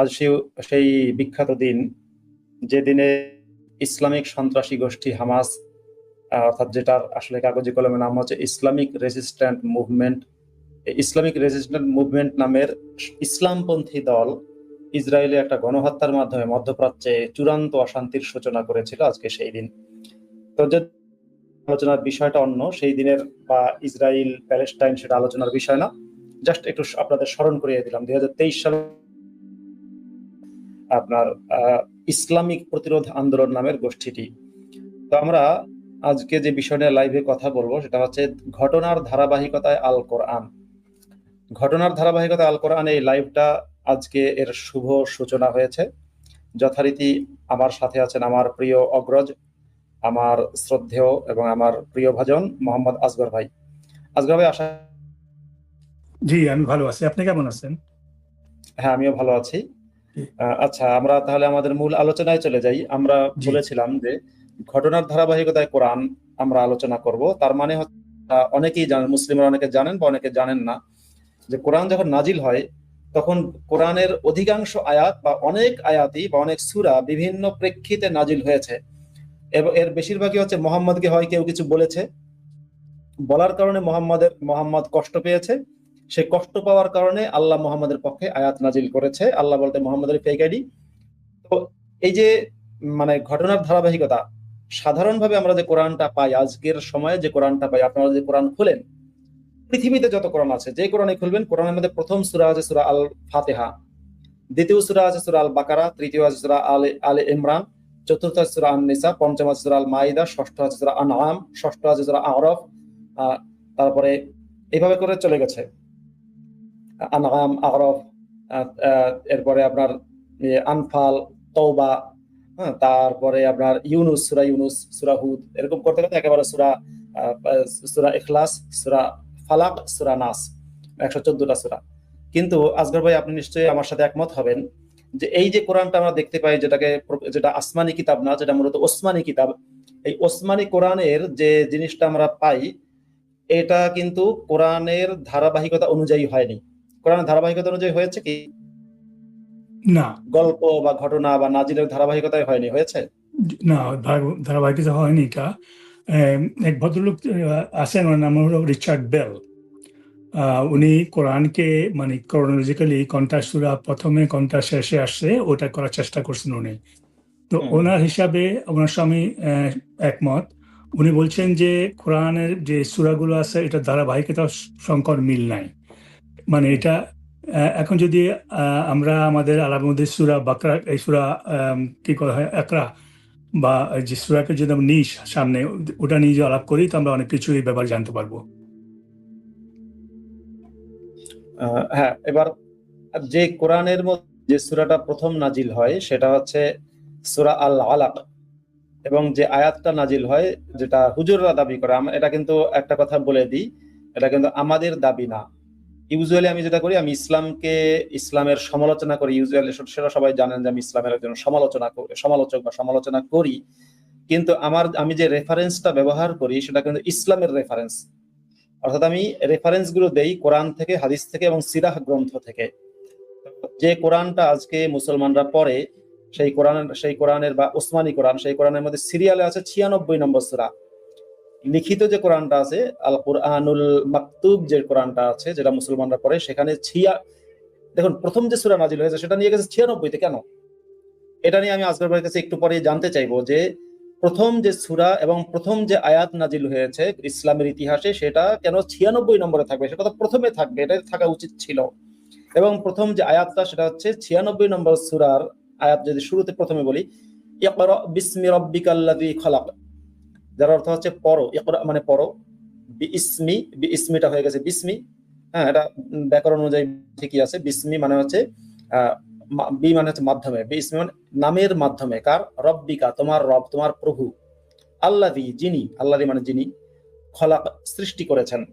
আজ সেই বিখ্যাত দিন, যে দিনে ইসলামিক সন্ত্রাসী গোষ্ঠী হামাস অর্থাৎ যেটার আসলে কাগজে কলমে নাম হচ্ছে Islamic resistant movement. Islamic resistant movement নামের ইসলামপন্থী দল ইসরায়েলে একটা গণহত্যার মাধ্যমে মধ্যপ্রাচ্যে চূড়ান্ত অশান্তির সূচনা করেছিল আজকে সেই দিন। তো যে আলোচনার বিষয়টা অন্য, সেই দিনের বা ইসরায়েল প্যালেস্টাইন সেটা আলোচনার বিষয় না। জাস্ট একটু আপনাদের স্মরণ করিয়ে দিলাম, দুই হাজার তেইশ সালে আপনার ইসলামিক প্রতিরোধ আন্দোলন নামের গোষ্ঠীটি। তো আমরা আজকে যে বিষয় নিয়ে লাইভে কথা বলব সেটা হচ্ছে ঘটনার ধারাবাহিকতায় আল কোরআন ঘটনার ধারাবাহিকতায় আল কোরআন এই লাইভটা আজকে এর শুভ সূচনা হয়েছে। যথারীতি আমার সাথে আছেন আমার প্রিয় অগ্রজ আমার শ্রদ্ধেয় এবং আমার প্রিয় ভাজন মোহাম্মদ আসগর ভাই। আসগর ভাই আশা জি আমি ভালো আছি। আপনি কেমন আছেন? হ্যাঁ আমিও ভালো আছি। আচ্ছা আমরা তাহলে আমাদের মূল আলোচনায় চলে যাই। আমরা। বলেছিলাম যে ঘটনার ধারাবাহিকতায় কোরআন আমরা আলোচনা করব। তার মানে হচ্ছে অনেকেই জানেন মুসলিমরা অনেকে জানেন বা অনেকে জানেন না যে কোরআন যখন নাজিল হয় তখন কোরআনের অধিকাংশ আয়াত বা অনেক আয়াতই বা অনেক সুরা বিভিন্ন প্রেক্ষিতে নাজিল হয়েছে। এবং এর বেশিরভাগই হচ্ছে মোহাম্মদকে হয় কেউ কিছু বলেছে। বলার কারণে মোহাম্মদের মোহাম্মদ কষ্ট পেয়েছে। সেই কষ্ট পাওয়ার কারণে আল্লাহ মোহাম্মদের পক্ষে আয়াত নাজিল করেছে। আল্লাহ বলতে মোহাম্মদের ফেক আইডি তো এই যে মানে ঘটনার ধারাবাহিকতা, সাধারণভাবে আমরা যে কোরআনটা পাই, আজকের সময়ে যে কোরআনটা পাই, আপনারা যে কোরআন খুলেন, পৃথিবীতে যত কোরআন আছে, যে কোরআনে খুলবেন, কোরআনের মধ্যে প্রথম সুরা আছে সুরা আল ফাতেহা দ্বিতীয় সুরা আছে সূরা আল বাকারা তৃতীয় আছে সুরা আল আল ইমরান, চতুর্থ আছে সূরা আন নিসা পঞ্চম আছে সূরা আল মাইদা ষষ্ঠ আছে সূরা আনআম, ষষ্ঠ আছে সূরা আরফ তারপরে এইভাবে করে চলে গেছে। আনআম, আরফ এরপরে আপনার আনফাল, তওবা হ্যাঁ তারপরে আপনার ইউনুস, সুরা ইউনুস, সুরা হুদ, এরকম করতে করতে একেবারে সূরা সূরা ইখলাস, সূরা ফালাক, সূরা নাস, একশো চোদ্দটা সূরা। কিন্তু আসগর ভাই আপনি নিশ্চয়ই আমার সাথে একমত হবেন যে এই যে কোরআনটা আমরা দেখতে পাই যেটাকে, যেটা আসমানি কিতাব না, যেটা মূলত ওসমানী কিতাব, এই ওসমানী কোরআনের যে জিনিসটা আমরা পাই, এটা কিন্তু কোরআনের ধারাবাহিকতা অনুযায়ী হয়নি। কোরআনের ধারাবাহিকতা অনুযায়ী হয়েছে কি? না। গল্প বা ঘটনা বা নাজিলের ধারাবাহিকতায় হয়নি হয়েছে? না ধারাবাহিকতা হয়নি এটা এক ভদ্রলোক আছেন ওনার নাম হলো রিচার্ড বেল। উনি কোরআনকে মানে ক্রোনোলজিক্যালি কোনটা সুরা প্রথমে কোনটা শেষে আসছে ওটা করার চেষ্টা করছেন উনি। তো ওনার হিসাবে ওনার স্বামী একমত। উনি বলছেন যে কোরআনের যে সুরাগুলো আছে এটা ধারাবাহিকতা সংকর মিল নাই। মানে এটা এখন যদি আমরা আমাদের আলার মধ্যে সুরা বাকরা, এই সুরা কি করা হয়, একরা, বা যে সুরাকে যদি আমরা নিই সামনে, ওটা নিয়ে আলাপ করি, তো আমরা অনেক কিছু এই ব্যাপারে জানতে পারব। হ্যাঁ এবার যে কোরআনের মধ্যে যে সুরাটা প্রথম নাজিল হয়, সেটা হচ্ছে সূরা আল আলাক এবং যে আয়াতটা নাজিল হয়, যেটা হুজুররা দাবি করে এটা কিন্তু একটা কথা বলে দিই, এটা কিন্তু আমাদের দাবি না। ইউজুয়ালি আমি যেটা করি, আমি ইসলামকে, ইসলামের সমালোচনা করি। ইউজুয়ালি সেটা সবাই জানেন যে আমি ইসলামের একজন সমালোচনা সমালোচক বা সমালোচনা করি। কিন্তু আমার, আমি যে রেফারেন্সটা ব্যবহার করি, সেটা কিন্তু ইসলামের রেফারেন্স অর্থাৎ আমি রেফারেন্সগুলো দেই কোরআন থেকে, হাদিস থেকে এবং সিরাহ গ্রন্থ থেকে। যে কোরআনটা আজকে মুসলমানরা পড়ে, সেই কোরআন, সেই কোরআনের বা ওসমানী কোরআন, সেই কোরআনের মধ্যে সিরিয়ালে আছে ছিয়ানব্বই নম্বর সূরা। লিখিত যে কোরআনটা আছে আল কোরআনুল মাকতুব যে কোরআনটা আছে, যেটা মুসলমানরা পড়ে, সেখানে ছিয়া, দেখুন, প্রথম যে সুরা নাজিল হয়েছে, সেটা নিয়ে গেছে ছিয়ানব্বইতে কেন? এটা নিয়ে আমি আজকের ভাইয়ের কাছে একটু পরে জানতে চাইব যে, প্রথম যে সুরা এবং প্রথম যে আয়াত নাজিল হয়েছে ইসলামের ইতিহাসে, সেটা কেন ছিয়ানব্বই নম্বরে থাকবে? সেটা তো প্রথমে থাকবে এটা থাকা উচিত ছিল। এবং প্রথম যে আয়াতটা, সেটা হচ্ছে ছিয়ানব্বই নম্বর সূরার আয়াত, যদি শুরুতে প্রথমে বলি বিসমি রাব্বিকাল্লাযী খলাক। যার অর্থ হচ্ছে পড়ো ইকরা মানে পড়ো বি ইসমি বি ইসমিটা হয়ে গেছে বিসমি। হ্যাঁ এটা ব্যাকরণ অনুযায়ী ঠিকই আছে। বিসমি মানে হচ্ছে বি মানে হচ্ছে মাধ্যমে। বি ইসমি মানে নামের মাধ্যমে। কার? রব্বিকা, তোমার রব, তোমার প্রভু। আল্লাদি যিনি। আল্লাদি মানে যিনি। খলাক, সৃষ্টি করেছেন।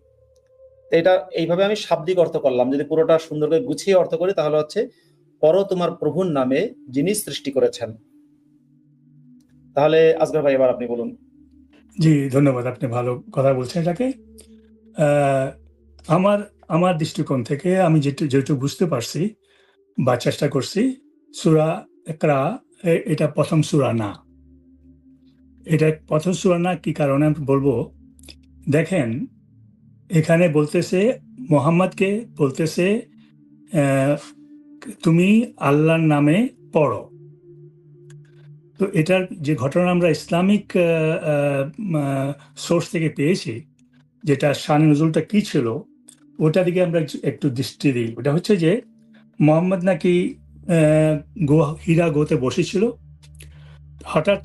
এটা এইভাবে আমি শাব্দিক অর্থ করলাম। যদি পুরোটা সুন্দর করে গুছিয়ে অর্থ করি, তাহলে হচ্ছে, পর তোমার প্রভুর নামে যিনি সৃষ্টি করেছেন। তাহলে, আজগর ভাই, এবার আপনি বলুন। জি, ধন্যবাদ, আপনি ভালো কথা বলছেন এটাকে। আমার আমার দৃষ্টিকোণ থেকে আমি যেটু যেটু বুঝতে পারছি বা চেষ্টা করছি, সুরা একরা এটা প্রথম সুরা না। এটা প্রথম সুরা না, কি কারণে আমি বলব? দেখেন, এখানে বলতেছে, মোহাম্মদকে বলতেছে তুমি আল্লাহর নামে পড়ো। তো এটার যে ঘটনা আমরা ইসলামিক সোর্স থেকে পেয়েছি, যেটা শান নজরুলটা কি ছিল, ওটা দিকে আমরা একটু দৃষ্টি দিই। ওটা হচ্ছে যে, মোহাম্মদ নাকি গো, হীরা গোতে বসেছিল। হঠাৎ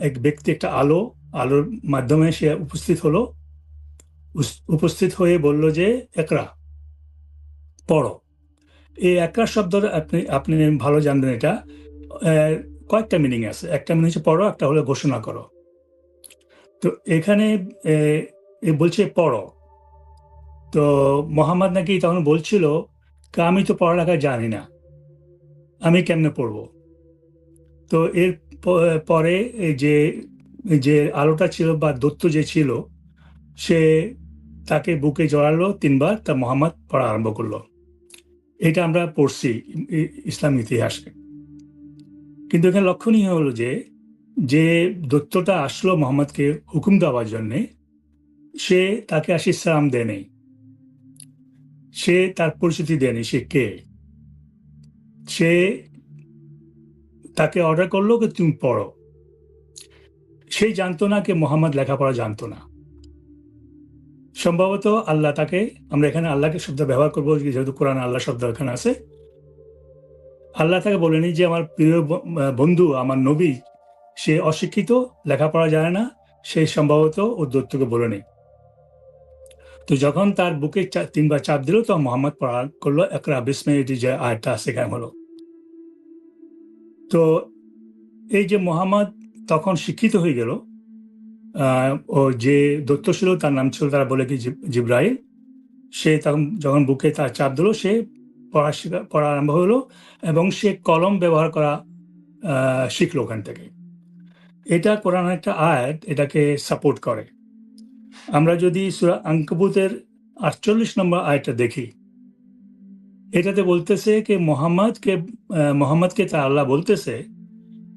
এক ব্যক্তি একটা আলো, আলোর মাধ্যমে সে উপস্থিত হলো। উপস্থিত হয়ে বলল যে, একরা, পড়ো। এই একরা শব্দটা আপনি আপনি ভালো জানবেন এটা। কয়েকটা মিনিং আছে। একটা মিনিং হচ্ছে পড়ো, একটা হলো ঘোষণা করো। তো এখানে বলছে পড়ো। তো মোহাম্মদ নাকি তখন বলছিল, "কা, আমি তো পড়ালেখা জানি না। আমি কেমনে পড়ব? তো এর পরে যে যে আলোটা ছিল বা দত্ত যে ছিল, সে তাকে বুকে জড়ালো তিনবার, তা মোহাম্মদ পড়া আরম্ভ করল। এটা আমরা পড়ছি ইসলাম ইতিহাসে। কিন্তু এখানে লক্ষণীয় হলো যে যে দত্তটা আসলো মোহাম্মদকে হুকুম দেওয়ার জন্যে, সে তাকে আশিস সালাম দেয়নি সে তার পরিচিতি দেয়নি সে কে? সে তাকে অর্ডার করল যে তুমি পড়ো? সে জানতো না কে মোহাম্মদ লেখাপড়া জানতো না। সম্ভবত আল্লাহ তাকে, আমরা এখানে আল্লাহকে শব্দ ব্যবহার করব, যেহেতু কোরআন আল্লাহ শব্দ এখানে আছে আল্লাহ তাকে বলেনি যে আমার প্রিয় বন্ধু, আমার নবী, সে অশিক্ষিত, লেখাপড়া জানে না, সে সম্ভবত ও দত্তকে বলেনি। তো যখন তার বুকে তিনবার চাপ দিল তো মোহাম্মদ পড়া করল, একরা বিস্ময় এটি যে আয়টা সেখানে হলো। তো এই যে মোহাম্মদ তখন শিক্ষিত হয়ে গেল ও যে দত্ত ছিল, তার নাম ছিল তারা বলে কি জিব- জিব্রাইল। সে তখন যখন বুকে তার চাপ দিল, সে পড়া পড়া আরম্ভ হলো এবং সে কলম ব্যবহার করা শিখলো ওখান থেকে। এটা কোরআন একটা আয়াত, এটাকে সাপোর্ট করে। আমরা যদি সুরা আঙ্কবুতের আটচল্লিশ নম্বর আয়টা দেখি, এটাতে বলতেছে কি, মোহাম্মদকে মোহাম্মদকে তা আল্লাহ বলতেছে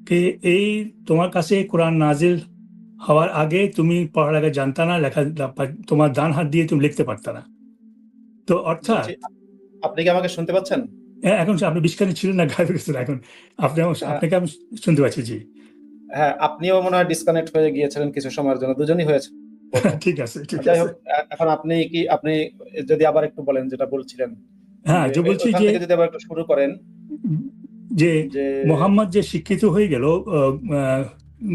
কি, এই তোমার কাছে কোরআন নাজিল হওয়ার আগে তুমি পড়ালেখা জানতা না, লেখা, তোমার ডান হাত দিয়ে তুমি লিখতে পারতা না। তো অর্থাৎ আপনি কি আমাকে শুনতে পাচ্ছেন? হ্যাঁ, এখন আপনি বিস্কানে ছিলেন না গায়ে গেছেন এখন। আপনি আমার- আপনাকে আমি শুনতে পাচ্ছি জি। হ্যাঁ আপনিও মনে হয় ডিসকানেক্ট হয়ে গিয়েছিলেন কিছু সময়ের জন্য দুজনই হয়েছে। ঠিক আছে ঠিক আছে। এখন আপনি কি আপনি যদি আবার একটু বলেন যেটা বলছিলেন। হ্যাঁ যে বলছি যে যদি আবার একটু শুরু করেন। যে মোহাম্মদ যে শিক্ষিত হয়ে গেল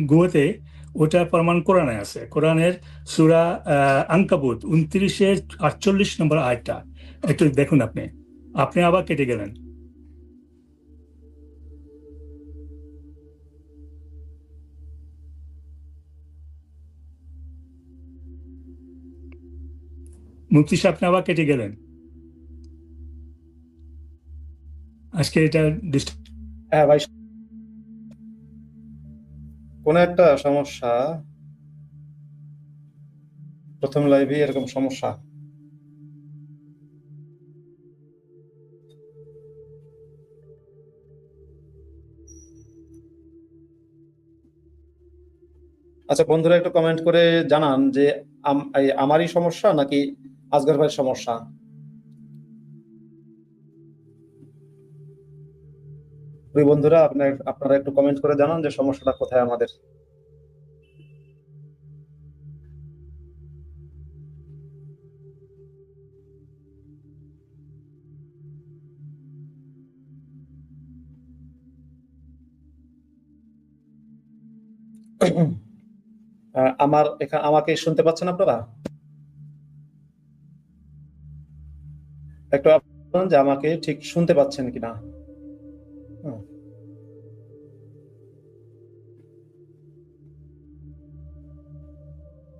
গুয়াতে ওটার প্রমাণ কোরআনে আছে। কোরআনের সুরা আহ, আঙ্কাবুত উনত্রিশের আটচল্লিশ নম্বর আয়টা। একটু দেখুন আপনি। আপনি আবার কেটে গেলেন। মুক্তি আপনি আবার কেটে গেলেন। আজকে এটা হ্যাঁ ভাই। কোন একটা সমস্যা, প্রথম লাইভে এরকম সমস্যা। আচ্ছা বন্ধুরা একটু কমেন্ট করে জানান যে আম- আমারই সমস্যা নাকি আজগর ভাইয়ের সমস্যা? প্রিয় বন্ধুরা আপনার আপনারা একটু কমেন্ট করে জানান যে সমস্যাটা কোথায় আমাদের। আহ, আমার এখানে আমাকে শুনতে পাচ্ছেন আপনারা? একটু যে আমাকে ঠিক শুনতে পাচ্ছেন কিনা।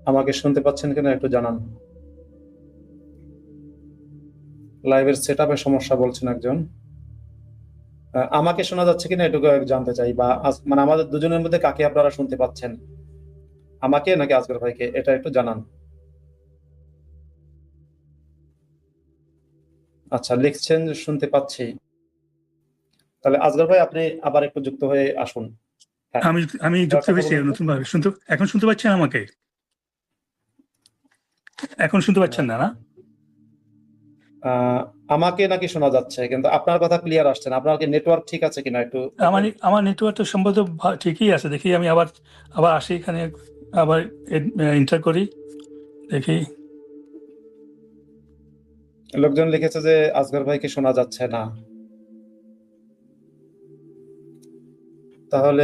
আমাকে শুনতে পাচ্ছেন কিনা একটু জানান। লাইভের সেট আপের সমস্যা বলছেন একজন। আমাকে শোনা যাচ্ছে কিনা এটুকু জানতে চাই বা মানে আমাদের দুজনের মধ্যে কাকে আপনারা শুনতে পাচ্ছেন? আমাকে নাকি আজগর ভাইকে এটা একটু জানান? আচ্ছা লিখছেন শুনতে পাচ্ছি। তাহলে আজগর ভাই আপনি আবার একটু যুক্ত হয়ে আসুন। হ্যাঁ। আমি আমি যুক্ত হয়েছি নতুন ভাবে শুনতে এখন শুনতে পাচ্ছেন আমাকে? এখন শুনতে পাচ্ছেন না না? আমাকে নাকি শোনা যাচ্ছে কিন্তু আপনার কথা ক্লিয়ার আসছে না। আপনার কি নেটওয়ার্ক ঠিক আছে কিনা একটু আমার আমার নেটওয়ার্ক তো সম্ভবত ঠিকই আছে। দেখি আমি আবার আবার আসি এখানে। আবার এন্টার করি দেখি। লোকজন লিখেছে যে আজগর ভাইকে শোনা যাচ্ছে না। তাহলে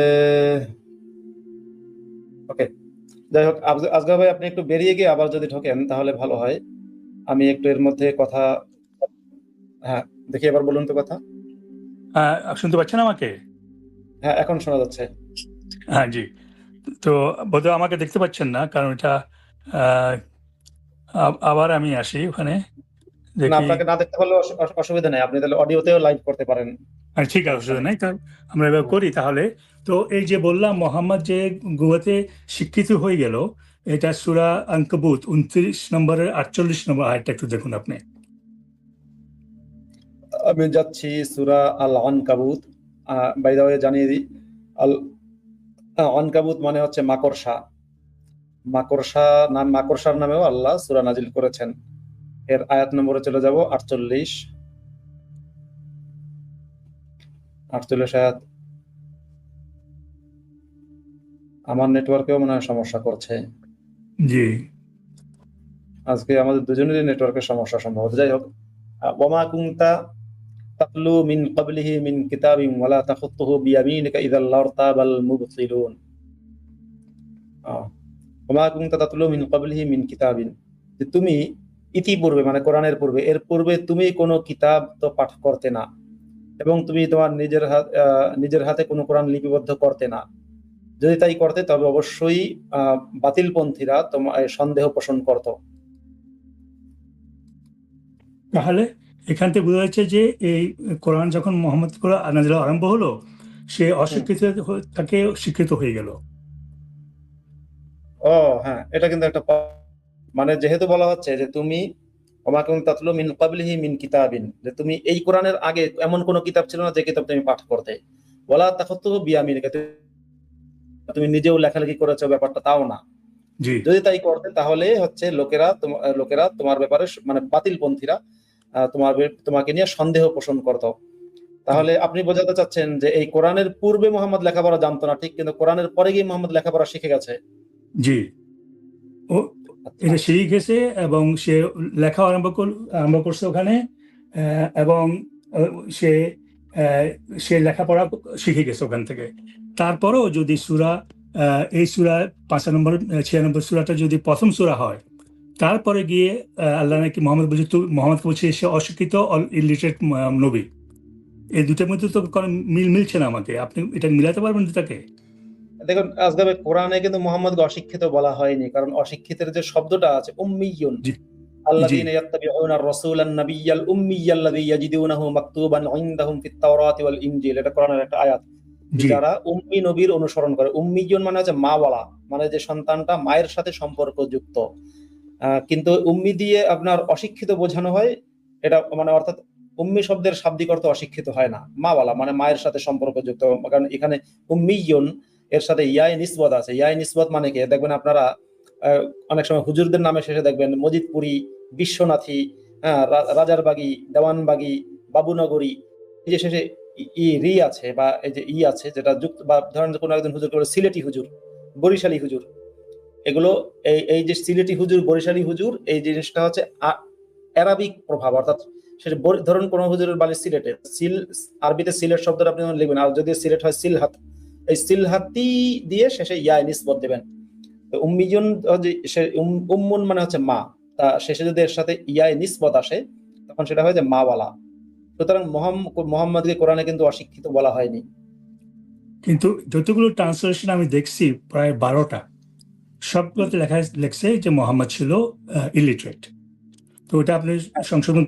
ওকে। যাই হোক আজ- আজগর ভাই আপনি একটু বেরিয়ে গিয়ে আবার যদি ঢোকেন তাহলে ভালো হয়। আমি একটু এর মধ্যে কথা হ্যাঁ দেখি এবার বলুন তো কথা। আহ, শুনতে পাচ্ছেন আমাকে? হ্যাঁ এখন শোনা যাচ্ছে। হ্যাঁ জি। তো বোধহয় আমাকে দেখতে পাচ্ছেন না কারণ এটা আবার আমি আসি ওখানে আপনাকে না দেখতে পারলে অসু- অসু- অসুবিধা নেই আপনি তাহলে অডিওতেও লাইভ করতে পারেন। ঠিক আছে অসুবিধা নেই তাহলে আমরা এবার করি তাহলে। তো এই যে বললাম মোহাম্মদ যে গুয়াতে শিক্ষিত হয়ে গেল এটা সুরা আঙ্কবুত উনত্রিশ নম্বরের আটচল্লিশ নম্বর আয়টা একটু দেখুন আপনি। আমি যাচ্ছি সুরা আল আনকাবুত বাই দা জানিয়ে দিই আল আনকাবুত মানে হচ্ছে মাকড়সা। মাকড়সা নাম মাকড়সার নামেও আল্লাহ সুরা নাজিল করেছেন। এর আয়াত নম্বরে চলে যাব আটচল্লিশ। আটচল্লিশ আয়াত। আমার নেটওয়ার্কেও মনে হয় সমস্যা করছে। জি। আজকে আমাদের দুজনেরই নেটওয়ার্কের সমস্যা সম্ভবত যাই হোক ওমা কুংতা তুমি ইতিপূর্বে মানে কোরআনের পূর্বে, এর পূর্বে তুমি কোনো কিতাব তো পাঠ করতে না, এবং তুমি তোমার নিজের হাত নিজের হাতে কোনো কোরআন লিপিবদ্ধ করতে না। যদি তাই করতে, তবে অবশ্যই বাতিলপন্থীরা তোমার সন্দেহ পোষণ করত। তাহলে? এখান থেকে বোঝা যাচ্ছে যে এই কোরআন যখন মোহাম্মদ কোরআন নাজিল আরম্ভ হলো সে অশিক্ষিত তাকে শিক্ষিত হয়ে গেল। ও হ্যাঁ এটা কিন্তু একটা মানে যেহেতু বলা হচ্ছে যে তুমি ওমাকুম তাতলু মিন ক্বাবলিহি মিন কিতাবিন যে তুমি এই কোরআনের আগে এমন কোন কিতাব ছিল না যে কিতাব তুমি পাঠ করতে। ওয়ালা তাখুতুহু বিয়ামিনিকা তুমি নিজেও লেখালেখি করেছ ব্যাপারটা তাও না। জি। যদি তাই করতে তাহলে হচ্ছে লোকেরা লোকেরা তোমার ব্যাপারে মানে বাতিলপন্থীরা তোমার তোমাকে নিয়ে সন্দেহ পোষণ করত। তাহলে আপনি বোঝাতে চাচ্ছেন যে এই কোরআনের পূর্বে মোহাম্মদ লেখাপড়া জানতো না ঠিক কিন্তু কোরআনের পরে গিয়ে মোহাম্মদ লেখাপড়া শিখে গেছে। জি। ও এটা শিখে গেছে এবং সে লেখা আরম্ভ কর আরম্ভ করছে ওখানে এবং সে সে লেখাপড়া শিখে গেছে ওখান থেকে। তারপরেও যদি সুরা এই সুরা পাঁচ নম্বর ছিয়ানব্বই সুরাটা যদি প্রথম সুরা হয় তারপরে গিয়ে আল্লাহ নাকি মোহাম্মদ বলছে তু- মোহাম্মদকে বলছে সে অশিক্ষিত ইলিটারেট নবী। এই দুটার মধ্যে তো কোনো মিল মিলছে না আমাকে আপনি এটা মিলাতে পারবেন দুটাকে দেখুন আজগাবে কোরআনে কিন্তু মোহাম্মদকে অশিক্ষিত বলা হয়নি কারণ অশিক্ষিতের যে শব্দটা আছে উম্মিয়ুন। আল্লাযীনা ইয়াত্তাবিউনা আর-রাসূলান নাবিয়্যাল উম্মিয়াল্লাযী ইয়াজিদুনাহু মাকতুবান ইনদাহুম ফিত তাওরাতি ওয়াল ইনজিল। এটা কোরআনের একটা আয়াত। যারা উম্মি নবীর অনুসরণ করে উম্মিয়ুন মানে হচ্ছে মাওয়ালা মানে যে সন্তানটা মায়ের সাথে সম্পর্কযুক্ত। কিন্তু উম্মি দিয়ে আপনার অশিক্ষিত বোঝানো হয়, এটা মানে অর্থাৎ উম্মি শব্দের শাব্দিক অর্থ অশিক্ষিত হয় না, মা মাওয়ালা মানে মায়ের সাথে সম্পর্কযুক্ত, কারণ এখানে উম্মিয়ুন, এর সাথে ইয়াই নিসবত আছে, ইয়াই নিসবত মানে কি? দেখবেন আপনারা অনেক সময় হুজুরদের নামে শেষে দেখবেন মজিদপুরি, বিশ্বনাথী হ্যাঁ রাজারবাগী, দেওয়ানবাগী, বাবুনগরী, এই যে শেষে ই- রি আছে বা এই যে ই আছে, যেটা যুক্ত বা ধরেন কোনো একজন হুজুর সিলেটি হুজুর, বরিশালী হুজুর এগুলো এই এই যে সিলেটি হুজুর, বরিশালী হুজুর, এই জিনিসটা হচ্ছে অ্যারাবিক প্রভাব, অর্থাৎ সেটা ধরুন কোন হুজুরের বাড়ি সিলেটে, সিল, আরবিতে সিলেট শব্দটা আপনি যখন লিখবেন, আর যদি সিলেট হয় সিলহাত, এই সিলহাতি দিয়ে শেষে ইয়া নিসবত দেবেন। উম্মিজন উম্মুন মানে হচ্ছে মা, তা শেষে যদি এর সাথে ইয়া নিসবত আসে, তখন সেটা হয় যে মাওয়ালা। সুতরাং মোহাম্ম- মোহাম্মদকে কোরআনে কিন্তু অশিক্ষিত বলা হয়নি। কিন্তু যতগুলো ট্রান্সলেশন আমি দেখছি, প্রায় বারোটা সবগুলোতে লেখা লেখছে যে মোহাম্মদ ছিল ইলিটারেট তো ওটা আপনি সংশোধন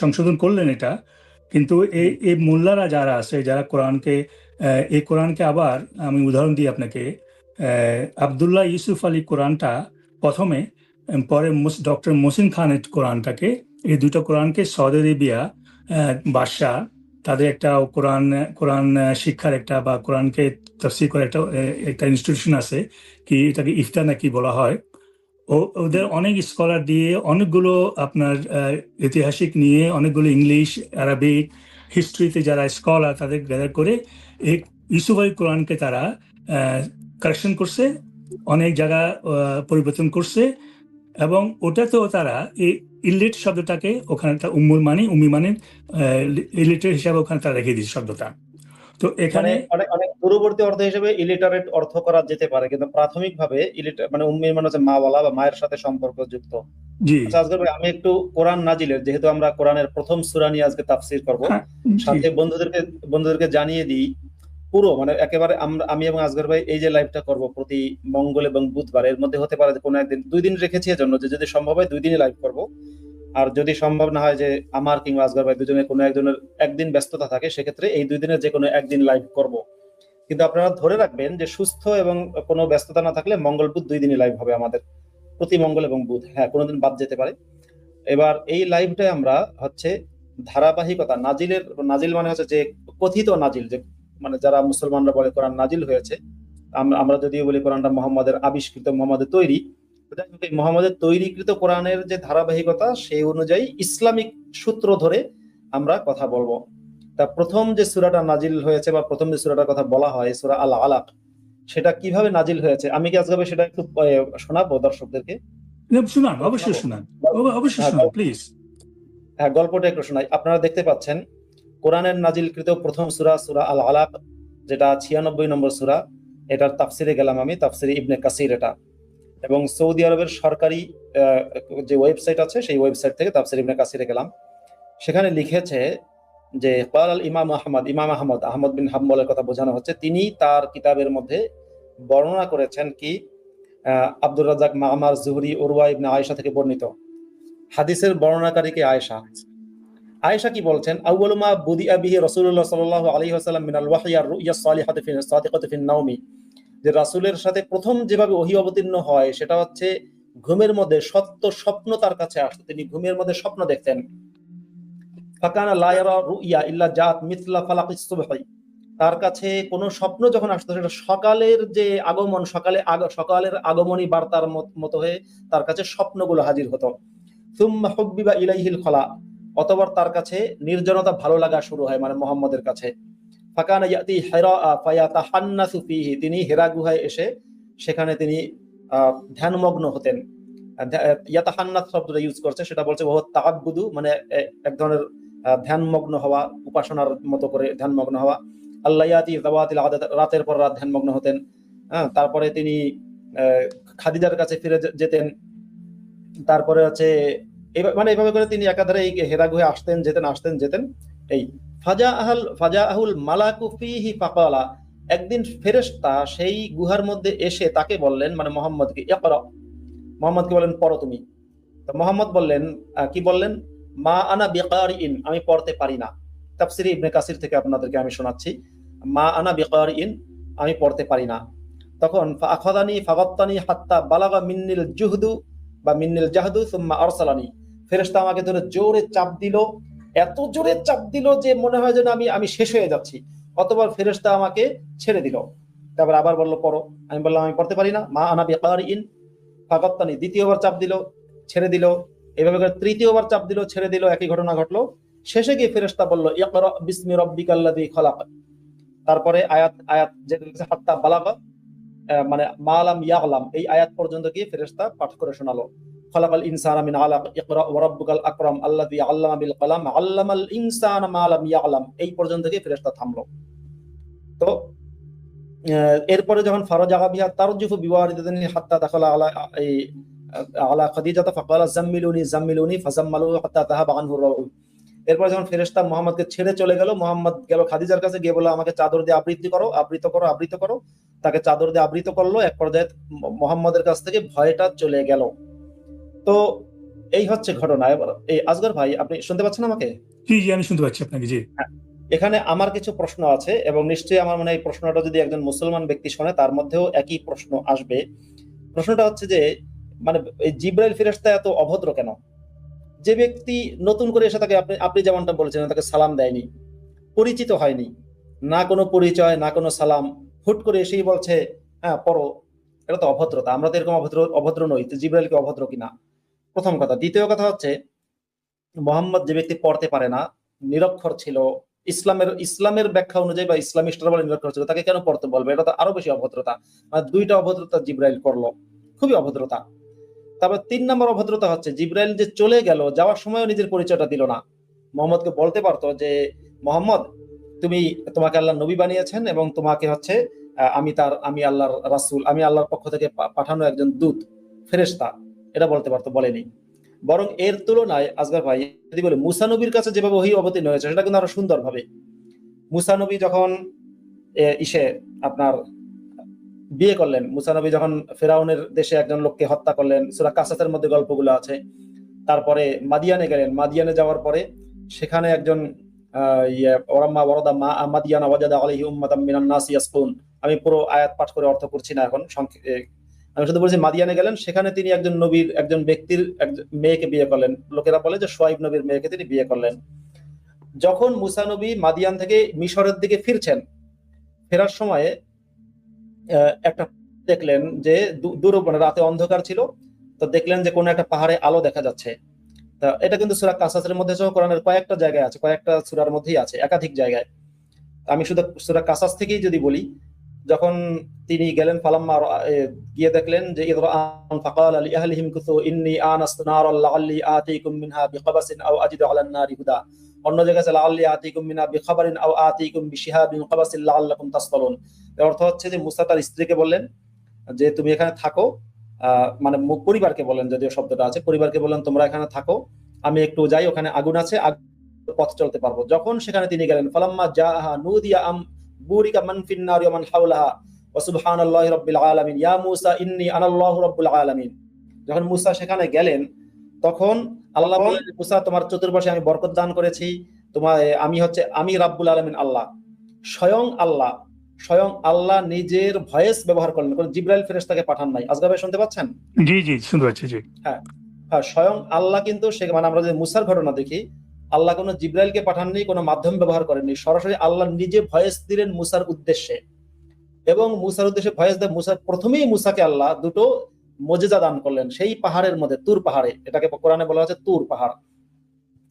সংশোধন করলেন এটা, কিন্তু এই এই মোল্লারা যারা আছে, যারা কোরআনকে এই কোরআনকে আবার, আমি উদাহরণ দিই আপনাকে আবদুল্লাহ ইউসুফ আলী কোরআনটা প্রথমে পরে ডক্টর মোসিন খানের কোরআনটাকে, এই দুটো কোরআনকে সৌদি আরবিয়া বাদশাহ তাদের একটা কোরআন কোরআন শিক্ষার একটা বা কোরআনকে তফসির করে একটা একটা ইনস্টিটিউশন আছে, কি এটাকে ইফতা নাকি বলা হয়। ও, ওদের অনেক স্কলার দিয়ে অনেকগুলো আপনার ঐতিহাসিক নিয়ে অনেকগুলো ইংলিশ আরবিক হিস্ট্রিতে যারা স্কলার তাদের গ্যাদার করে এই আলী কোরআনকে তারা কারেকশন করছে, অনেক জায়গা পরিবর্তন করছে। এবং ওটাতেও তারা এই ইলিট শব্দটাকে ওখানে উম্মুল মানে উম্মি মানে ইলিটারেট হিসাবে ওখানে তারা রেখে দিয়েছে শব্দটা। তো মানে এখানে অনেক অনেক দূরবর্তী অর্থ হিসেবে ইলিটারেট অর্থ করা যেতে পারে কিন্তু প্রাথমিকভাবে ইলিটার মানে উম্মির মানে হচ্ছে মাওয়ালা বা মায়ের সাথে সম্পর্কযুক্ত। জি। আচ্ছা আমি একটু কোরআন নাজিলের যেহেতু আমরা কোরআনের প্রথম সূরা নিয়ে আজকে তাফসীর করব হ্যাঁ, সাথে বন্ধুদেরকে বন্ধুদেরকে জানিয়ে দিই পুরো মানে একেবারে আমরা, আমি এবং আজগর ভাই এই যে লাইভটা করব প্রতি মঙ্গল এবং বুধবার, এর মধ্যে হতে পারে কোনো একদিন, দুই দিন রেখেছি এজন্য যে যদি সম্ভব হয় দুই দিনই লাইভ করব। আর যদি সম্ভব না হয় যে আমার কিংবা আজগর ভাই দুজনের কোনো একজনের একদিন ব্যস্ততা থাকে, সেক্ষেত্রে এই দুই দিনের যে কোনো একদিন লাইভ করব। কিন্তু আপনারা ধরে রাখবেন যে সুস্থ এবং কোনো ব্যস্ততা না থাকলে মঙ্গল, বুধ দুই দিনই লাইভ হবে আমাদের। প্রতি মঙ্গল এবং বুধ হ্যাঁ কোনোদিন বাদ যেতে পারে। এবার এই লাইভটায় আমরা হচ্ছে ধারাবাহিকতা, নাজিলের, নাজিল মানে হচ্ছে যে কথিত নাজিল, যে মানে যারা মুসলমানরা বলে কোরআন নাজিল হয়েছে আম- আমরা যদিও বলি কোরআনটা মোহাম্মদের আবিষ্কৃত মোহাম্মদের তৈরি এই মোহাম্মদের তৈরিকৃত কোরআনের যে ধারাবাহিকতা সেই অনুযায়ী ইসলামিক সূত্র ধরে আমরা কথা বলব। তা প্রথম যে সুরাটা নাজিল হয়েছে বা প্রথম যে সুরাটার কথা বলা হয় সুরা আল আলাক সেটা কীভাবে নাজিল হয়েছে? আমি কি আজকে সেটা একটু শোনাবো দর্শকদেরকে? শুনান অবশ্যই শুনান। অবশ্যই হ্যাঁ, শুনান প্লিজ হ্যাঁ গল্পটা একটু শোনাই। আপনারা দেখতে পাচ্ছেন কোরআনের নাজিলকৃত প্রথম সুরা, সূরা আল আলাক যেটা ছিয়ানব্বই নম্বর সুরা, এটার তাফসিরে গেলাম আমি, তাফসিরে ইবনে কাসির এটা। এবং সৌদি আরবের সরকারি যে ওয়েবসাইট আছে, সেই ওয়েবসাইট থেকে তাফসির ইবনে কাসিরে গেলাম। সেখানে লিখেছে যে কাল আল ইমাম আহমদ ইমাম আহমদ আহমদ বিন হাম্বলের কথা বোঝানো হচ্ছে, তিনি তার কিতাবের মধ্যে বর্ণনা করেছেন কি Abdur Razzaq Mamar Zuhri Urwa ibn Aisha থেকে বর্ণিত। হাদিসের বর্ণনাকারীকে আয়েশা? আয়েশা কি বলছেন? আউয়ালু মা বুদিআ বিহি রাসূলুল্লাহ সাল্লাল্লাহু আলাইহি ওয়াসাল্লাম মিনাল রুইয়া নাওমি। যে রাসূলের সাথে প্রথম যেভাবে ওহী অবতীর্ণ হয়, সেটা হচ্ছে ঘুমের মধ্যে সত্য স্বপ্ন তার কাছে আসতো। তিনি ঘুমের মধ্যে স্বপ্ন দেখতেন। ফাকানা রুইয়া ইল্লা জাত তার কাছে কোনো স্বপ্ন যখন আসতো, সেটা সকালের যে আগমন, সকালে সকালের আগমনী বার্তার মতো হয়ে তার কাছে স্বপ্নগুলো হাজির হতো। সুম্মা ইলাইহিল খলা। অতবার তার কাছে নির্জনতা ভালো লাগা শুরু হয় মানে মোহাম্মদের কাছে। ফাকানা ইয়াতি হেরা ফায়াতাহান্নাসু ফিহি। তিনি হেরা গুহায় এসে সেখানে তিনি ধ্যানমগ্ন হতেন। ইয়াতাহান্নাস শব্দটা ইউজ করছে সেটা বলছে বহু তাআব্বুদু মানে এক ধরনের ধ্যানমগ্ন হওয়া উপাসনার মতো করে ধ্যানমগ্ন হওয়া। আল্লাহ ইয়াতি যাওয়াতিল আদাত রাতের পর রাত ধ্যানমগ্ন হতেন। হ্যাঁ তারপরে তিনি আহ, খাদিজার কাছে ফিরে যেতেন। তারপরে হচ্ছে মানে এভাবে করে তিনি একাধারে এই হেরা গুহে আসতেন, যেতেন আসতেন, যেতেন। এই ফাজা আহল ফাজা আহুল মালাকু ফিহি ফাকালা। একদিন ফেরেশতা সেই গুহার মধ্যে এসে তাকে বললেন মানে মোহাম্মদকে, ইকরা। মোহাম্মদকে বললেন, পড়ো তুমি। তো মোহাম্মদ বললেন কি বললেন? মা আনা বেকার ইন আমি পড়তে পারি না। তাফসিরে ইবনে কাসির থেকে আপনাদেরকে আমি শোনাচ্ছি। মা আনা বেকার ইন আমি পড়তে পারি না। তখন ফাখাদানি ফাগাত্তানি হাত্তা বালাগা মিন্নিল জুহদু। বা মিন্নিল জাহদু সুম্মা আরসালানি। ফেরেশতা আমাকে ধরে জোরে চাপ দিল, এত জোরে চাপ দিল যে মনে হয় যেন আমি আমি শেষ হয়ে যাচ্ছি। অতবার ফেরেশতা আমাকে ছেড়ে দিল। তারপর আবার বলল, পড়ো। আমি বললাম, আমি পড়তে পারি না। মা আনা ইন ফাগাত্তানি দ্বিতীয়বার চাপ দিল, ছেড়ে দিল। এভাবে করে তৃতীয়বার চাপ দিল, ছেড়ে দিল, একই ঘটনা ঘটলো। শেষে গিয়ে ফেরেশতা বলল, ইকরা বিসমি রাব্বিকাল্লাযী খালাক। তারপরে আয়াত আয়াত যে হাত্তা বালাগা মানে মালাম ইয়াগলাম, এই আয়াত পর্যন্ত গিয়ে ফেরেশতা পাঠ করে শোনালো। খলাকাল ইনসানা মিন আলাক ইকরা ওয়া রাব্বুকাল আকরাম আল্লাযী আল্লামা বিল কলাম, আল্লামাল মা লাম এই পর্যন্ত গিয়ে থামলো। তো এরপরে যখন বিহা তারজুফু হাত্তা দাখালা আলা, এই, আলা খাদিজাতা ফাকালা জাম্মিলুনি জাম্মিলুনি ফাজাম্মালু হাত্তা তাহাবা আনহু এরপর যখন ফেরেশতা মোহাম্মদকে ছেড়ে চলে গেল, মোহাম্মদ গেল খাদিজার কাছে, গিয়ে বলল, আমাকে চাদর দিয়ে আবৃত্তি করো আবৃত করো আবৃত করো। তাকে চাদর দিয়ে আবৃত করল। এক পর্যায়ে মোহাম্মদের কাছ থেকে ভয়টা চলে গেল। তো এই হচ্ছে ঘটনা। এবার এই আজগর ভাই আপনি শুনতে পাচ্ছেন আমাকে? জি জি আমি শুনতে পাচ্ছি আপনাকে জি। এখানে আমার কিছু প্রশ্ন আছে এবং নিশ্চয়ই আমার মনে হয় এই প্রশ্নটা যদি একজন মুসলমান ব্যক্তি শোনে তার মধ্যেও একই প্রশ্ন আসবে। প্রশ্নটা হচ্ছে যে মানে এই জিব্রাইল ফেরেশতা এত অভদ্র কেন? যে ব্যক্তি নতুন করে এসে তাকে আপনি আপনি যেমনটা বলেছেন তাকে সালাম দেয়নি পরিচিত হয়নি না কোনো পরিচয় না কোনো সালাম হুট করে এসেই বলছে হ্যাঁ পড়ো। এটা তো অভদ্রতা। আমরা তো এরকম অভদ্র অভদ্র নই। তো জিব্রাইল কি অভদ্র কিনা? প্রথম কথা। দ্বিতীয় কথা হচ্ছে, মোহাম্মদ যে ব্যক্তি পড়তে পারে না, নিরক্ষর ছিল। ইসলামের ইসলামের ব্যাখ্যা অনুযায়ী বা ইসলামিস্টরা বলে নিরক্ষর ছিল, তাকে কেন পড়তে বলবে? এটা তো আরও বেশি অভদ্রতা। মানে দুইটা অভদ্রতা জিব্রাইল করল। খুবই অভদ্রতা। তারপর তিন নম্বর অভদ্রতা হচ্ছে, জিব্রাইল যে চলে গেল, যাওয়ার সময়ও নিজের পরিচয়টা দিল না। মোহাম্মদকে বলতে পারতো যে, মোহাম্মদ তুমি তোমাকে আল্লাহ নবী বানিয়েছেন এবং তোমাকে হচ্ছে আমি তার, আমি আল্লাহর রাসূল, আমি আল্লাহর পক্ষ থেকে পাঠানো একজন দূত, ফেরেশতা। এটা বলতে পারতো, বলেনি। বরং এর তুলনায়, আজগার ভাই, যদি বলে মুসানবীর কাছে যেভাবে ওহি অবতীর্ণ হয়েছে, সেটা কিন্তু আরও সুন্দর ভাবে মুসানবী যখন ইসে আপনার বিয়ে করলেন মুসানবী যখন ফেরাউনের দেশে একজন লোককে হত্যা করলেন, সুরা কাসাসের মধ্যে গল্পগুলো আছে। তারপরে মাদিয়ানে গেলেন, মাদিয়ানে যাওয়ার পরে সেখানে একজন ইয়াসকুন। আমি পুরো আয়াত পাঠ করে অর্থ করছি না এখন আমি শুধু বলছি মাদিয়ানে গেলেন, সেখানে তিনি একজন নবীর, একজন ব্যক্তির মেয়েকে বিয়ে করলেন। লোকেরা বলে যে সোয়াইব নবীর মেয়েকে তিনি বিয়ে করলেন। যখন মুসা নবী মাদিয়ান থেকে মিশরের দিকে ফিরছেন, ফেরার সময়ে একটা দেখলেন যে দূর মানে রাতে অন্ধকার ছিল, তো দেখলেন যে কোনো একটা পাহাড়ে আলো দেখা যাচ্ছে। তা এটা কিন্তু সুরা কাসাসের মধ্যে সহ কোরআনের কয়েকটা জায়গায় আছে, কয়েকটা সুরার মধ্যেই আছে, একাধিক জায়গায়। আমি শুধু সুরা কাসাস থেকেই যদি বলি, যখন তিনি গেলেন, ফালাম্মা গিয়ে দেখলেন যে ইদরাআন ফাকাল আলি আহলিহিম কুতু ইন্নী আনাস্তু নারাল লাআল্লি আতিকুম মিনহা বিখাবাসিন আও আজিদু আলান নারি হুদা। অন্য জায়গায় আছে, লাআল্লি আতিকুম মিনহা বিখাবারিন আও আতিকুম বিশিহাবিন কাবাসিন লাআল্লাকুম তাসতালুন। এর অর্থ হচ্ছে যে, মুসা তার স্ত্রীকে বললেন যে, তুমি এখানে থাকো মানে পরিবারকে বলেন যদিও শব্দটা আছে, পরিবারকে বলেন, তোমরা এখানে থাকো, আমি একটু যাই, ওখানে আগুন আছে পথ চলতে পারব। যখন সেখানে তিনি গেলেন, ফালাম্মা জাআহা নুদিয়া আম বুরিকা মান ফিন নারি ওয়া মান হাওলাহা, ওয়া সুবহানাল্লাহি রাব্বিল আলামিন, ইয়া মূসা ইন্নী আনাল্লাহু রাব্বুল আলামিন। যখন মুসা সেখানে গেলেন, তখন আল্লাহ মুসা, তোমার চতুর্পাশে আমি বরকত দান করেছি তোমার আমি হচ্ছে, আমি রাব্বুল আলামিন আল্লাহ, স্বয়ং আল্লাহ। স্বয়ং আল্লাহ নিজের ভয়েস ব্যবহার করলেন কোন জিব্রাইল ফেরেশতাকে পাঠান নাই। আজকে শুনতে পাচ্ছেন? জি জি শুনতে পাচ্ছি জি। হ্যাঁ। স্বয়ং আল্লাহ কিন্তু সে মানে আমরা যে মুসার ঘটনা দেখি আল্লাহ কোনো জিব্রাইলকে পাঠাননি কোনো মাধ্যম ব্যবহার করেননি। সরাসরি আল্লাহ নিজে ভয়েস দিলেন মুসার উদ্দেশ্যে। এবং মুসার উদ্দেশ্যে ভয়েস দেয় মুসার প্রথমেই মুসাকে আল্লাহ দুটো মজেজা দান করলেন। সেই পাহাড়ের মধ্যে তুর পাহাড়ে। এটাকে কোরআনে বলা হচ্ছে তুর পাহাড়।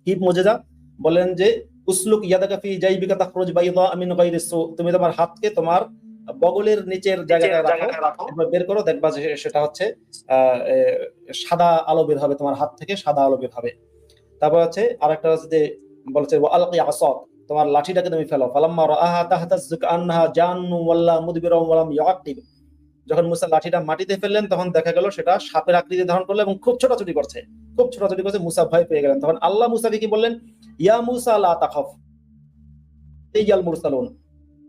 কি মজেজা? বলেন যে উসলুক ইয়াদাকা ফি জাইবিকা তাখরুজ বাইদা মিন গায়রি সু তুমি তোমার হাতকে তোমার বগলের নিচের জায়গাটায় রাখো বের করো দেখবা যে সেটা হচ্ছে সাদা আলো বের হবে তোমার হাত থেকে সাদা আলো বের হবে। তারপর হচ্ছে আরেকটা হচ্ছে যে বলছে আলকি আসক তোমার লাঠিটাকে তুমি ফেলো। ফালাম্মা রাআহা তাহতাজ্জু কান্নাহা জান্নু ওয়াল্লা মুদবিরাম ওয়ালাম ইয়াকিব যখন মুসা লাঠিটা মাটিতে ফেললেন তখন দেখা গেল সেটা সাপের আকৃতি ধারণ করল এবং খুব ছোটাছুটি করছে। খুব ছোটাছুটি করছে মুসা ভয় পেয়ে গেলেন। তখন আল্লাহ মুসাকে কি বললেন? ইয়া মুসা, লা তাখাফ। ইয়াল মুরসালুন।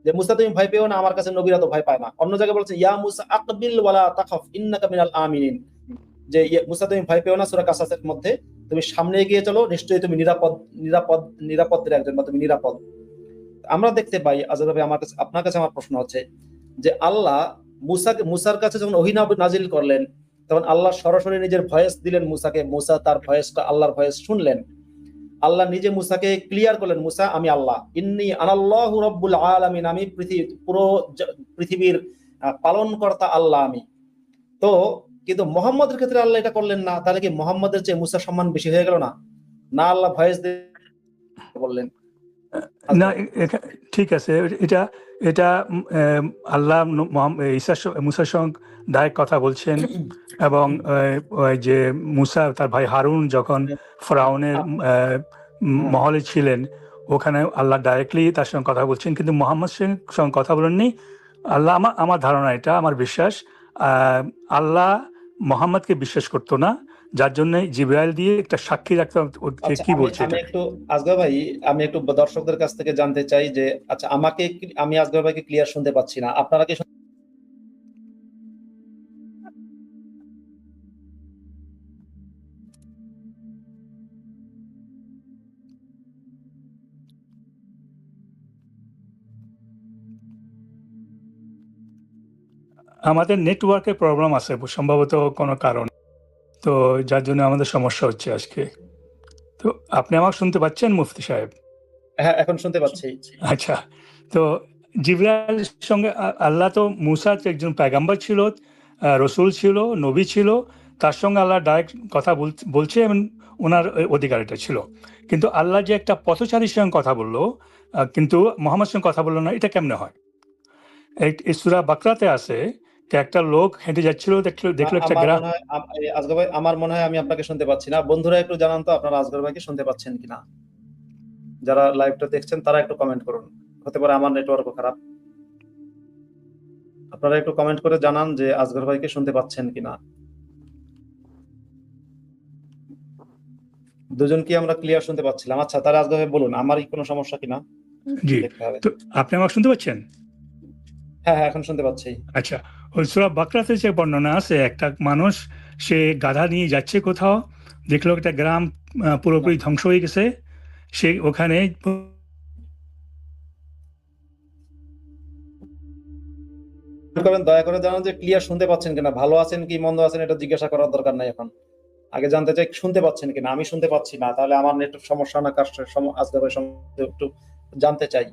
যে, মুসা, তুমি ভয় পেও না, আমার কাছে নবীরা তো ভয় পায় না। অন্য জায়গায় বলছে, ইয়া মুসা, আকবিল ওয়ালা তাখাফ, ইন্নাকা মিনাল আমিনিন। যে মুসা, তুমি ভয় পেও না, সূরা কাসাসের মধ্যে। তুমি সামনে এগিয়ে চলো, নিশ্চয়ই তুমি নিরাপদ নিরাপদ নিরাপদের একজন বা তুমি নিরাপদ। আমরা দেখতে পাই আজর ভাই, আমার কাছে, আপনার কাছে আমার প্রশ্ন হচ্ছে যে, আল্লাহ মুসাকে মুসার কাছে যখন অহিনা নাজিল করলেন, তখন আল্লাহ সরাসরি নিজের ভয়েস দিলেন মুসাকে। মুসা তার ভয়েসটা, আল্লাহর ভয়েস শুনলেন। আল্লাহ নিজে মুসাকে ক্লিয়ার করলেন, মুসা, আমি আল্লাহ। ইন্নি আনাল্লাহু রব্বুল আলামিন, আমি পৃথিবী, পুরো পৃথিবীর পালনকর্তা আল্লাহ আমি। তো, কিন্তু মোহাম্মদের ক্ষেত্রে আল্লাহ এটা করলেন না, তাহলে কি মোহাম্মদের চেয়ে মুসা সম্মান বেশি হয়ে গেল না? না আল্লাহ ভয়েস বললেন। না ঠিক আছে, এটা এটা আল্লাহ মুসার সঙ্গে ডাইরেক্ট কথা বলছেন এবং ওই যে মুসা তার ভাই হারুন যখন ফ্রাউনের মহলে ছিলেন ওখানে আল্লাহ ডাইরেক্টলি তার সঙ্গে কথা বলছেন। কিন্তু মোহাম্মদ সিং সঙ্গে কথা বলেননি। আল্লাহ আমার আমার ধারণা এটা আমার বিশ্বাস আল্লাহ মোহাম্মদকে বিশ্বাস করতো না যার জন্য জিব্রাইল দিয়ে একটা সাক্ষী রাখতে আচ্ছা, কি বলছে আমি একটু আজগর ভাই আমি একটু দর্শকদের কাছ থেকে জানতে চাই যে আচ্ছা আমাকে আমি আজগর ভাইকে ক্লিয়ার শুনতে পাচ্ছি না। আপনারা কি আমাদের নেটওয়ার্কের প্রবলেম আছে সম্ভবত কোনো কারণ। তো যার জন্য আমাদের সমস্যা হচ্ছে আজকে। তো আপনি আমাকে শুনতে পাচ্ছেন মুফতি সাহেব? হ্যাঁ এখন শুনতে পাচ্ছি। আচ্ছা। তো জিব্রাইল সঙ্গে আল্লাহ তো মুসা একজন পেগাম্বার ছিল রসুল ছিল নবী ছিল। তার সঙ্গে আল্লাহ ডাইরেক্ট কথা বল- বলছে এবং ওনার অধিকার এটা ছিল। কিন্তু আল্লাহ যে একটা পথচারীর সঙ্গে কথা বলল কিন্তু মোহাম্মদ সঙ্গে কথা বলল না এটা কেমনে হয়? সুরা বাকরাতে আছে একটা লোক হেঁটে যাচ্ছিল দেখল দেখল একটা গ্রাম। আজগর ভাই আমার মনে হয় আমি আপনাকে শুনতে পাচ্ছি না। বন্ধুরা একটু জানান তো আপনারা আজগর ভাইকে শুনতে পাচ্ছেন কিনা? যারা লাইভটা দেখছেন তারা একটু কমেন্ট করুন। হতে পারে আমার নেটওয়ার্কও খারাপ। আপনারা একটু কমেন্ট করে জানান যে আজগর ভাইকে শুনতে পাচ্ছেন কিনা। দুজন কি আমরা ক্লিয়ার শুনতে পাচ্ছিলাম? আচ্ছা তাহলে আজগর ভাই বলুন আমারই কোনো সমস্যা কিনা? জি। তো আপনি আমাকে শুনতে পাচ্ছেন? হ্যাঁ হ্যাঁ এখন শুনতে পাচ্ছি। আচ্ছা ওই সুরা বাকরাতে যে বর্ণনা আছে একটা মানুষ সে গাধা নিয়ে যাচ্ছে কোথাও দেখল একটা গ্রাম পুরোপুরি ধ্বংস হয়ে গেছে সে ওখানে করবেন দয়া করে জানান যে ক্লিয়ার শুনতে পাচ্ছেন কিনা ভালো আছেন কি মন্দ আছেন এটা জিজ্ঞাসা করার দরকার নাই এখন। আগে জানতে চাই শুনতে পাচ্ছেন কিনা? আমি শুনতে পাচ্ছি না তাহলে আমার নেট সমস্যা না কার আজকে সম্বন্ধে একটু জানতে চাই।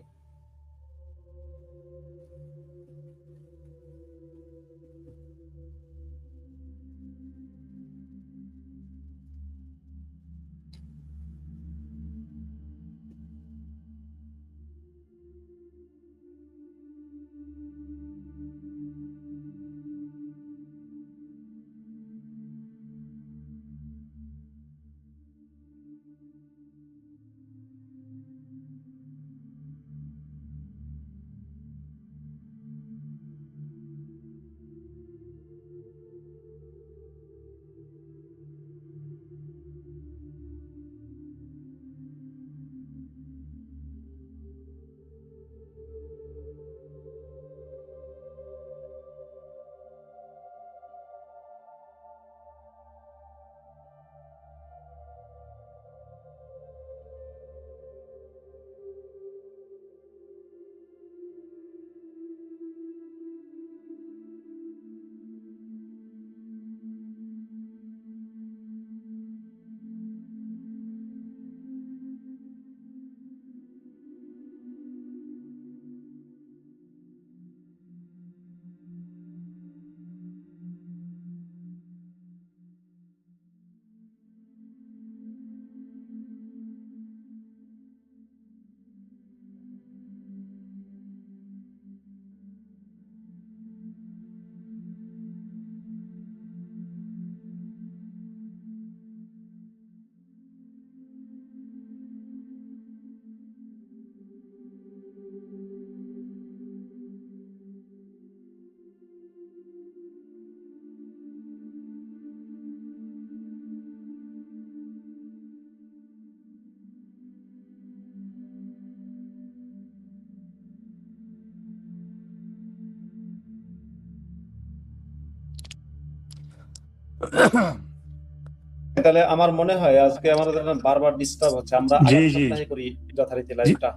তাহলে আমার মনে হয় আজকে আমাদের বারবার ডিস্টার্ব হচ্ছে। আমরা জি, জি। করি যথারীতি লাইভটা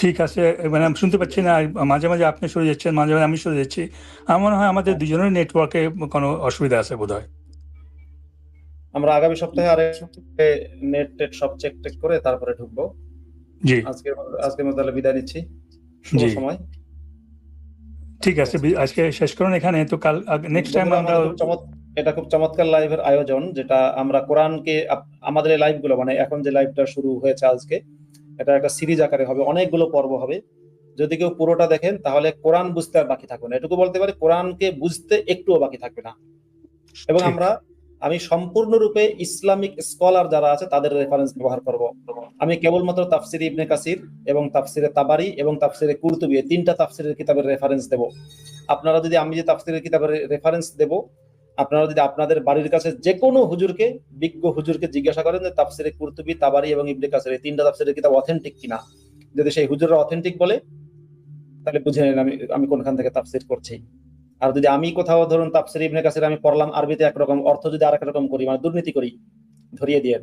ঠিক আছে মানে আমি শুনতে পাচ্ছি না মাঝে মাঝে আপনি সরে যাচ্ছেন মাঝে মাঝে আমি সরে যাচ্ছি। আমার মনে হয় আমাদের দুজনের নেটওয়ার্কে কোনো অসুবিধা আছে বোধ হয় আমরা আগামী সপ্তাহে আরেক নেট টেট সব চেক টেক করে তারপরে ঢুকবো। জি। আজকে আজকের মতো তাহলে বিদায় নিচ্ছি। জি। সময়। ঠিক আছে আজকে শেষ করুন এখানে তো কাল নেক্সট টাইম আমরা এটা খুব চমৎকার লাইভের আয়োজন যেটা আমরা কোরআনকে আমাদের এই লাইভগুলো মানে এখন যে লাইভটা শুরু হয়েছে আজকে এটা একটা সিরিজ আকারে হবে অনেকগুলো পর্ব হবে। যদি কেউ পুরোটা দেখেন তাহলে কোরআন বুঝতে আর বাকি থাকবে না। এটুকু বলতে পারি কোরআনকে বুঝতে একটুও বাকি থাকবে না। এবং আমরা আমি সম্পূর্ণরূপে ইসলামিক স্কলার যারা আছে তাদের রেফারেন্স ব্যবহার করব। আমি কেবলমাত্র তাফসির ইবনে কাসির এবং তাফসিরে তাবারি এবং তাফসিরে কুরতুবি এই তিনটা তাফসিরের কিতাবের রেফারেন্স দেব। আপনারা যদি আমি যে তাফসিরের কিতাবের রেফারেন্স দেব আপনারা যদি আপনাদের বাড়ির কাছে যে কোনো হুজুরকে বিজ্ঞ হুজুরকে জিজ্ঞাসা করেন যে তাফসিরে কুরতুবি তাবারি এবং ইবনে কাসির এই তিনটা তাফসিরের কিতাব অথেন্টিক কিনা যদি সেই হুজুররা অথেন্টিক বলে তাহলে বুঝে নিন আমি আমি কোনখান থেকে তাফসির করছি। আর যদি আমি কোথাও ধরুন তাফসির ইবনে কাসির আমি পড়লাম আরবিতে একরকম অর্থ যদি আরেক রকম করি মানে দুর্নীতি করি ধরিয়ে দিয়েন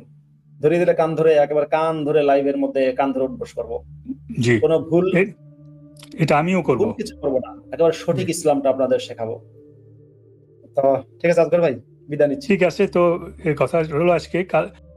ধরিয়ে দিলে কান ধরে একেবারে কান ধরে লাইভের মধ্যে কান ধরে উঠবোস করব। কোনো ভুল এটা আমিও করব। কিছু করব না একেবারে সঠিক ইসলামটা আপনাদের শেখাবো। তো ঠিক আছে আজগর ভাই বিদায় নিচ্ছি। ঠিক আছে তো কথা হলো আজকে। কাল